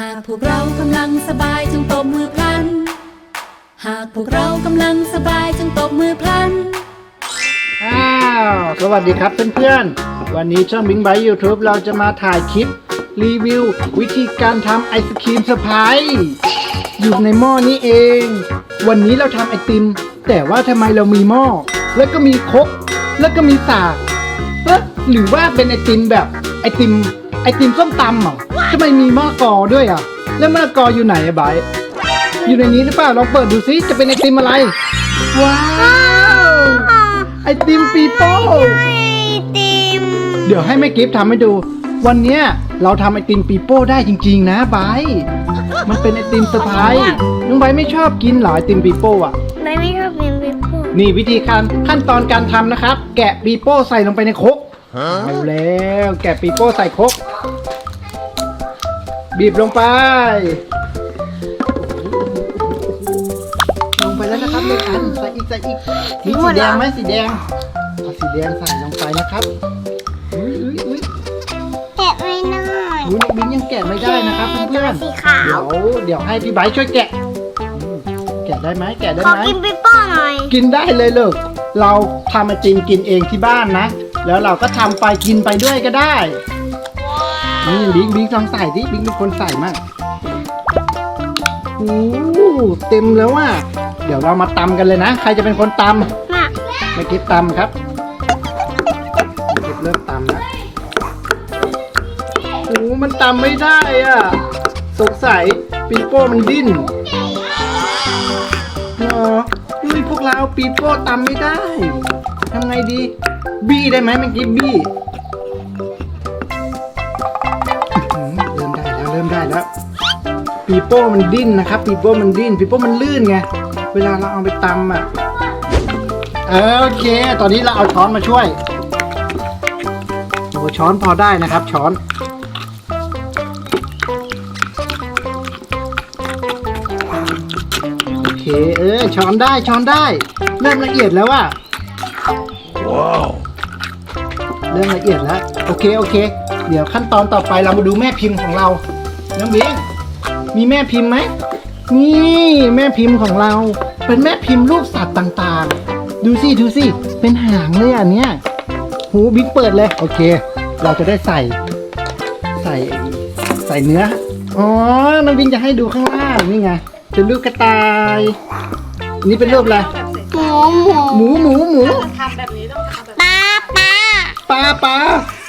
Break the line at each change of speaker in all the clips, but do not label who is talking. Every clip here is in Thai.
หากพวกเรากำลังสบายจงตบมือพลัน หากพวกเรากำลังสบายจงตบมือพลัน
อ้าว สวัสดีครับเพื่อนๆ วันนี้ช่องบิงไบยูทูบเราจะมาถ่ายคลิป รีวิว วิธีการทำไอศครีมเซอร์ไพรส์อยู่ในหม้อนี้เอง วันนี้เราทำไอติม แต่ว่าทำไมเรามีหม้อ แล้วก็มีครก แล้วก็มีสากเอ๊ะหรือว่าเป็นไอติมแบบไอติมไอติมส้มตำเหรอ ทำไมมีหม้อกอด้วยอะ แล้วมะละกออยู่ไหนอะไบร์ทอยู่ในนี้หรือเปล่าลองเปิดดูซิจะเป็นไอติมอะไร ว้าวไอติมปีโป้
ติม
เดี๋ยวให้แม่กิฟต์ทำให้ดู วันเนี้ยเราทำไอติมปีโป้ได้จริง ๆ นะไบร์ทมันเป็นไอติมเซอร์ไพรส์น้องไบร์ทไม่ชอบกินเหรอไอติมปีโป้อะ
ไม่ไม่ชอบกินปีโป้
นี่วิธีการขั้นตอนการทำนะครับ แกะปีโป้ใส่ลงไปในครกเอาแล้วแกะปีโป้ใส่ครก บีบลงไป ลงไปแล้วนะครับเลยอันใส่อีกใส่อีกมีสีแดงไหมสีแดงเอาสีแดงใส่ลงไปนะครับอุ้ยอุ้ยอุ้ย
แกะไม่ได้
อุ้ยน้องบินยังแกะไม่ได้นะครับเพื่อน
สีขาว
ๆเดี๋ยวเดี๋ยวให้พี่ไบร์ทช่วยแกะอืมแกะได้ไหมแกะได้
ขอ
ไหม
กินปีโป้หน่อย
กินได้เลยลูกเราทำไอติมกินเองที่บ้านนะ แล้วเราก็ทำไปกินไปด้วยก็ได้ นี่บิงบิงลองใส่ดิบิงเป็นคนใส่มั่งโอ้เต็มแล้วว่ะเดี๋ยวเรามาตำกันเลยนะ ใครจะเป็นคนตำ
มา
ไม่คิดตำครับไม่คิดเริ่มตำแล้วโอ้มันตำไม่ได้อะสงสัยปีโป้มันดิ้นเนาะอุ้ยพวกเราปีโป้ตำไม่ได้ทำไงดี บี้ได้ไหมเมื่อกี้บี้ แล้วเริ่มได้แล้วปีโป้มันดิ้นนะครับปีโป้มันดิ้นปีโป้มันลื่นไงเวลาเราเอาไปตำอะโอเค ตอนนี้เราเอาช้อนมาช่วยโอ้ช้อนพอได้นะครับช้อน โอเค เออช้อนได้ช้อนได้ เริ่มละเอียดแล้วว่ะว้าวเริ่มละเอียดแล้ว โอเค โอเค เดี๋ยวขั้นตอนต่อไปเรามาดูแม่พิมพ์ของเรา น้องบิงมีแม่พิมพ์ไหมนี่แม่พิมพ์ของเรา เป็นแม่พิมพ์รูปสัตว์ต่างๆ ดูสิดูสิเป็นหางเลยอันเนี้ยหูบิ๊กเปิดเลย โอเค เราจะได้ใส่ ใส่ใส่เนื้ออ๋อน้องบิงจะให้ดูข้างล่างนี่ไงเป็นรูปกระต่าย นี่เป็นรูปอะไร
หมูหมู
หมูหมูหมู
ปลาปลา
ปลาปลา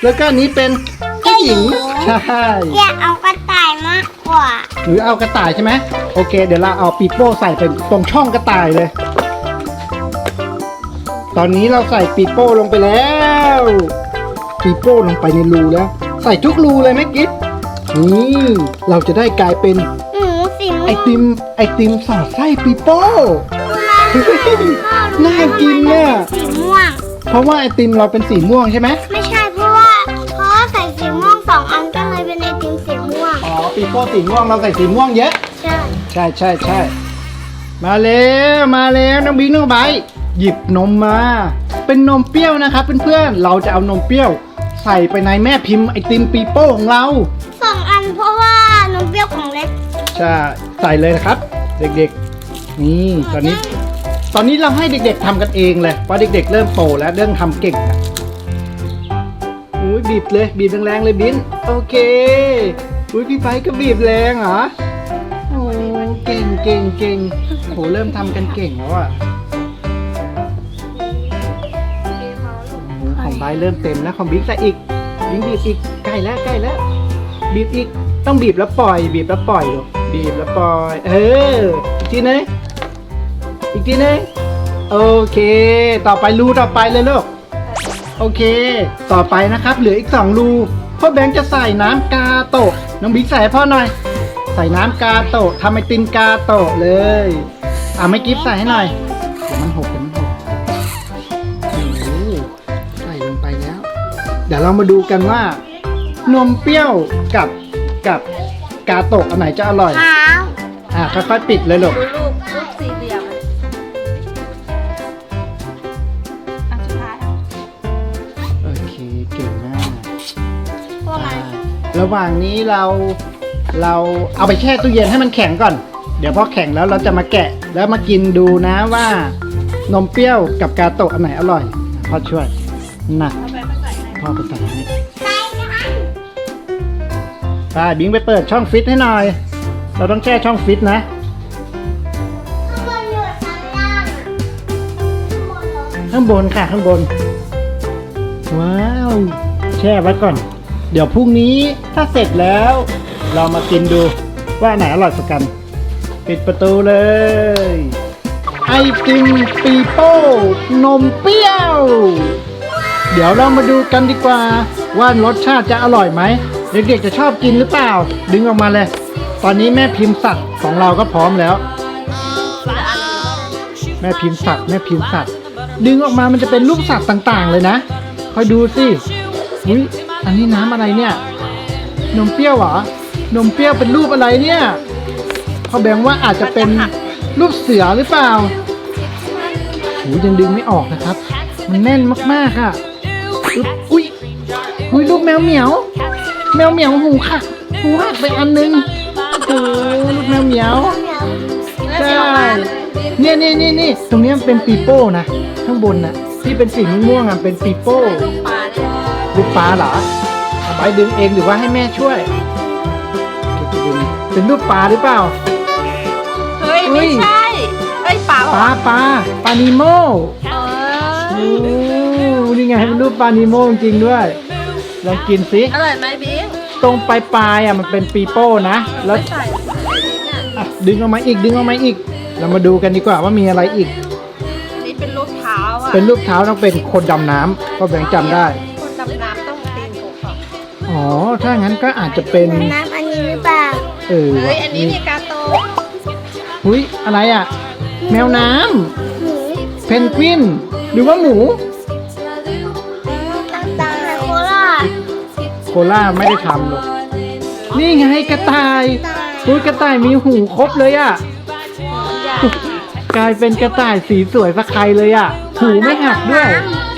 แล้วก็อันนี้เป็น ผู้หญิง ใช่
อยากเอากระต่ายมากกว่า
หรือเอากระต่ายใช่ไหมโอเค เดี๋ยวเราเอาปีโป้ใส่เป็นตรงช่องกระต่ายเลย ตอนนี้เราใส่ปีโป้ลงไปแล้วปีโป้ลงไปในรูแล้ว ใส่ทุกรูเลยไหมกิ๊บนี่เราจะได้กลายเป็น
หมูสีม่วง
ไอติมไอติมสอดไส้ปีโป้เฮ้ยน่ากินเนี่ย
สีม่วง
เพราะว่าไอติมเราเป็นสีม่วงใช่ไหม
ไม่ใช่ ปี
โป้สีม่วงเราใส่สีม่วงเยอะ
ใช่
ใช่ใช่ใช่มาแล้วมาแล้วน้องบิ๊กน้องไบร์ทหยิบนมมา เป็นนมเปรี้ยวนะครับเพื่อนๆเราจะเอานมเปรี้ยว ใส่ไปในแม่พิมพ์ไอติมปีโป้ของเรา
สองอันเพราะว่านมเปรี้ยวของเล็ก
ใช่ใส่เลยนะครับ เด็กๆ นี่ตอนนี้ ตอนนี้เราให้เด็กๆทำกันเองเลยเพราะเด็ก ๆ เริ่มโตแล้วเริ่มทำเก่งแล้วอุ้ยบีบเลยบีบแรงๆเลยบินโอเค อุ้ยพี่ไฟก็บีบแรงเหรอ โอ้เก่งเก่งเก่งโหเริ่มทำกันเก่งแล้วอะของไบร์ทเริ่มเต็มแล้วของบิ๊กใส่อีกบิ๊กบีบอีกใกล้แล้วใกล้แล้วบีบอีกต้องบีบแล้วปล่อย บีบแล้วปล่อยลูกบีบแล้วปล่อย เอออีกทีนึงอีกทีนึงโอเค ต่อไปรูต่อไปเลยลูกโอเค ต่อไปนะครับ เหลืออีกสองรูพ่อแบงค์จะใส่น้ำกาโตะ น้องบิ๊กใส่ให้พ่อหน่อย ใส่น้ำกาโตะทำไอติมกาโตะเลย อะไม่กิฟใส่ให้หน่อยเดี๋ยวมันหกเดี๋ยวมันหกโอ้โหใส่ลงไปแล้ว เดี๋ยวเรามาดูกันว่า นมเปรี้ยวกับกับกาโตะอันไหนจะอร่อย
ขาว
อะค่อยๆปิดเลยลูก
ระ
หว่างนี้เราเราเอาไปแช่ตู้เย็นให้มันแข็งก่อน เดี๋ยวพอแข็งแล้วเราจะมาแกะแล้วมากินดูนะว่านมเปรี้ยวกับกาโตะอันไหนอร่อยพ่อช่วยนะพ่อไปใส่ให้
ใส่กัน
ไปบิงไปเปิดช่องฟิตให้หน่อย เราต้องแช่ช่องฟิตนะ
ข้างบน
ค่ะข้างบน ว้าว แช่ไว้ก่อน เดี๋ยวพรุ่งนี้ถ้าเสร็จแล้ว เรามากินดูว่าไหนอร่อยสักกัน ปิดประตูเลย ไอติมปีโป้นมเปรี้ยว เดี๋ยวเรามาดูกันดีกว่า ว่ารสชาติจะอร่อยไหม เด็กๆจะชอบกินหรือเปล่า ดึงออกมาเลย ตอนนี้แม่พิมพ์สัตว์ของเราก็พร้อมแล้ว แม่พิมพ์สัตว์แม่พิมพ์สัตว์ดึงออกมามันจะเป็นรูปสัตว์ต่างๆ เลยนะ คอยดูสิอุ้ย อันนี้น้ำอะไรเนี่ย นมเปรี้ยวเหรอ นมเปรี้ยวเป็นรูปอะไรเนี่ยเขาแบ่งว่าอาจจะเป็นรูปเสือหรือเปล่าหูยังดึงไม่ออกนะครับ มันแน่นมากๆอะอุ้ยอุ้ยรูปแมวเหมียว แมวเหมียวหูค่ะหูหักไปอันนึงโอ้โหรูปแมวเหมียวใช่เนี่ยนี่นี่นี่ตรงนี้มันเป็นปีโป้นะข้างบนนะที่เป็นสีม่วงอะเป็นปีโป้ ลูกปลาเหรอเอาไปดึงเองหรือว่าให้แม่ช่วยดึงเป็นรูปปลาหรือเปล่า
เฮ้ย
เฮ้
ไม่
ย
ใช่เฮ้ยป๋า
ปลาปลาปลานิโม
เอ
โอ้นี่ไงเป็นรูปปลานิโมจริงๆด้วย ลองกินสิ
อร่อยไหมบิง
ตรงปลายปลายๆอะมันเป็นปีโป้นะ แล้ว
ไม่ใส่บิงอะ
อะดึงออกมาอีกดึงออกมาอีก เรามาดูกันดีกว่าว่ามีอะไรอีก
นี่เป็นรูปเท้าอะ
เป็นรูปเท้าต้องเป็นคนดำน้ำเพราะแบงค์จำได้
อ๋อ
ถ้างั้นก็อาจจะเป็น
น้ำอันนี้หรือเปล่า
เออ
เฮ้ย อันนี้นี่กาโต
หุ้ย อะไรอะ แมวน้
หมูำ
เพนกวิน หรือว่าหมู
ต่างๆโคราช
โคล่าไม่ได้ทำหรอก นี่ไงกระต่ายหุ้ยกระต่ายมีหูครบเลยอะ กลายเป็นกระต่ายสีสวยสักใครเลยอะ หูไม่หักด้วย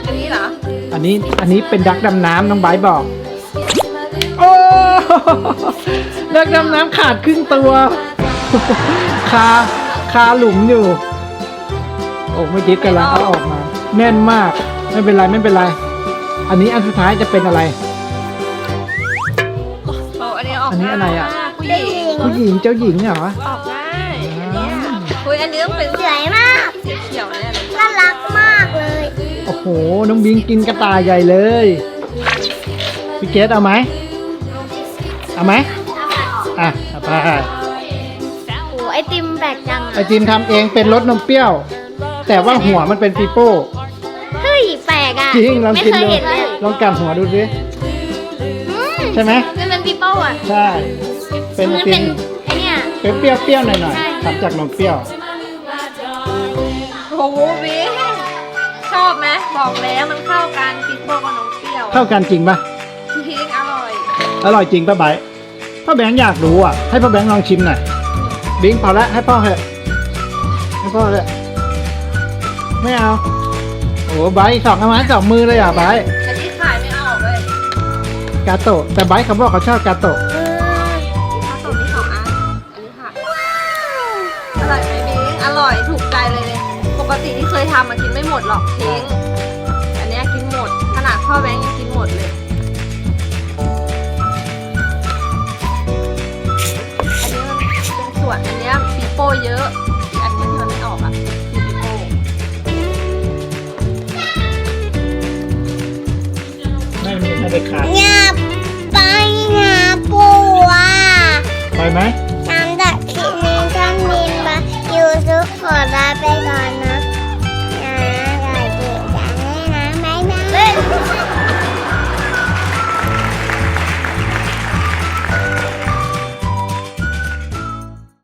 อันนี้เหรอ
อันนี้ อันนี้เป็นดักดำน้ำน้องไบร์ทบอก โอ้ดักดำน้ำขาดครึ่งตัวคาคาหลุมอยู่ โอ้ไม่คิดกันแล้วเอาออกมา แน่นมากไม่เป็นไรไม่เป็นไร อันนี้อันสุดท้ายจะเป็นอะไร
โอ้อันนี้ออก
อันนี้อะไรอะ
ผู้หญิง
ผู้หญิงเจ้าหญิงเหรอ
ออกง่ายอันเนี้ยเฮ้ยอันนี้ต้องเป็น
สวยมาก
สีเขียวแน่เลย
น่ารักมากเลย
โอ้โหน้องบิงกินกระต่ายใหญ่เลยพี่เกดเอาไหม เอาไหมอะเอาไป
โอ้ไอติมแปลกจัง
ไอจิมทำเองเป็นรสนมเปรี้ยว แต่ว่าหัวมันเป็นปีโป้
เฮ้ยแปลกอะ
จริงลอง
ไม่
กิน
เคย
ดู
เห็นเลย
ลองกัดหัวดูสิ
อืม
ใช่ไหม
มันเป็นปีโป้อะ
ใช่ เป็น
มัน
ติ
เป็
ม
นไอเนี่ย
เป็นเปรี้ยวๆหน่อย
ใช่
ๆทำจากนมเปรี้ยว
โอ้โหบิงชอบไหมบอกแล้วมันเข้ากันปิดโบกับนมเปรี้ยว
เข้ากันจริงปะ
ทิ้งอร่อย
อร่อยจริงปะไบร์ทพ่อแบงค์อยากรู้อะ ให้พ่อแบงค์ลองชิมหน่อยบิงพอละให้พ่อเถอะให้พ่อเถอะไม่เอาโอ้ไบร์ทสองเอาไม้สองมือเลยอะไบร์ท
อันนี้ขายไม่ออกเลย
กาโตะแต่ไบร์ทเขาบอกเขาชอบกาโตะ
เออ
ข้าวต้มนี่สองอันอันนี้ค่ะอร่อยไหมบิงอร่อยถูกใจเลยเลย ปกติที่เคยทำมากินไม่หมดหรอกทิ้งอันเนี้ยกินหมด ขนาดพ่อแบงค์ยังกินหมดเลย ไป
ไหม